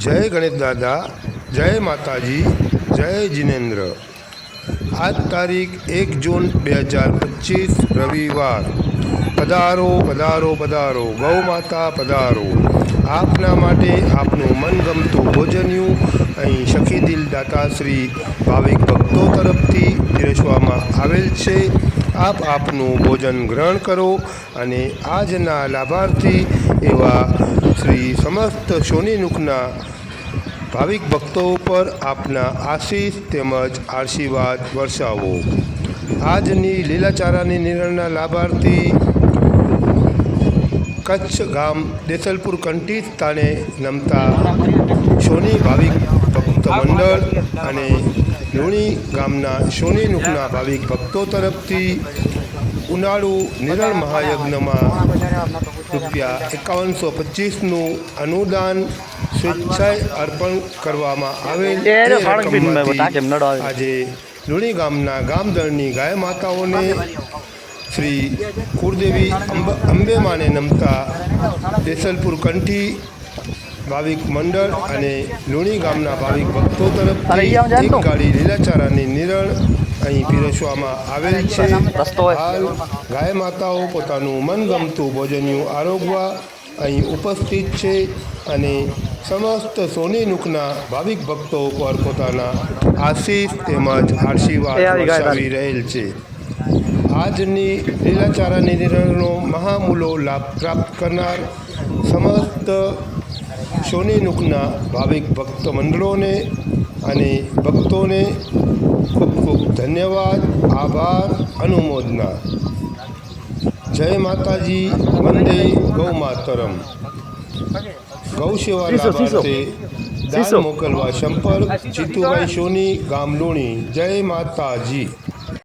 જય ગણેશ દાદા, જય માતાજી, જય જિનેન્દ્ર. આજ તારીખ એક જૂન બે હજાર પચીસ, રવિવાર. પધારો પધારો પધારો. ગૌ માતા પધારો. આપના માટે આપનું મનગમતું ભોજન્યું અહીં સખીદિલ દાતાશ્રી ભાવિક ભક્તો તરફથી પીરસવામાં આવેલ છે. આપ આપનું ભોજન ગ્રહણ કરો અને આજના લાભાર્થી એવા શ્રી સમસ્ત સોનીનુખના ભાવિક ભક્તો ઉપર આપના આશીષ તેમજ આશીર્વાદ વર્ષાવો. આજની લીલાચારાની નિર્ણયના લાભાર્થી કચ્છ ગામ દેસલપુર કંઠી સ્થાને નમતા સોની ભાવિક ભક્ત મંડળ અને લુણી ગામના સોની નુકના ભાવિક ભક્તો તરફથી ઉનાળુ નિરણ મહાયજ્ઞમાં રૂપિયા એકાવનસો પચીસનું અનુદાન સ્વેચ્છાએ અર્પણ કરવામાં આવેલ. આજે લુણી ગામના ગામદળની ગાય માતાઓને શ્રી કુળદેવી અંબ અંબેમાને નમતા દેસલપુર કંઠી ભાવિક મંડળ અને લુણી ગામના ભાવિક ભક્તો જાણતો? એક ગાડી લીલાચારાની નિરણ અહીં પીરસવામાં આવેલ છે. હાલ ગાય માતાઓ પોતાનું મનગમતું ભોજન્યું આરોગવા અહીં ઉપસ્થિત છે અને સમસ્ત સોની નુકના ભાવિક ભક્તો પર પોતાના આશીષ તેમજ આશીર્વાદ વરસાવી રહેલ છે. આજની લીલાચારા નિર્ણયનો મહામૂલો લાભ પ્રાપ્ત કરનાર સમસ્ત સોની નુકના ભાવિક ભક્ત મંડળોને અને ભક્તોને ખૂબ ખૂબ ધન્યવાદ આભાર અનુમોદના. જય માતાજી વંદે ગૌ માતરમ ગૌ સેવા. લાભાર્થે દાન મોકલવા સંપર્ક જીતુભાઈ સોની ગામ લુણી જય માતાજી.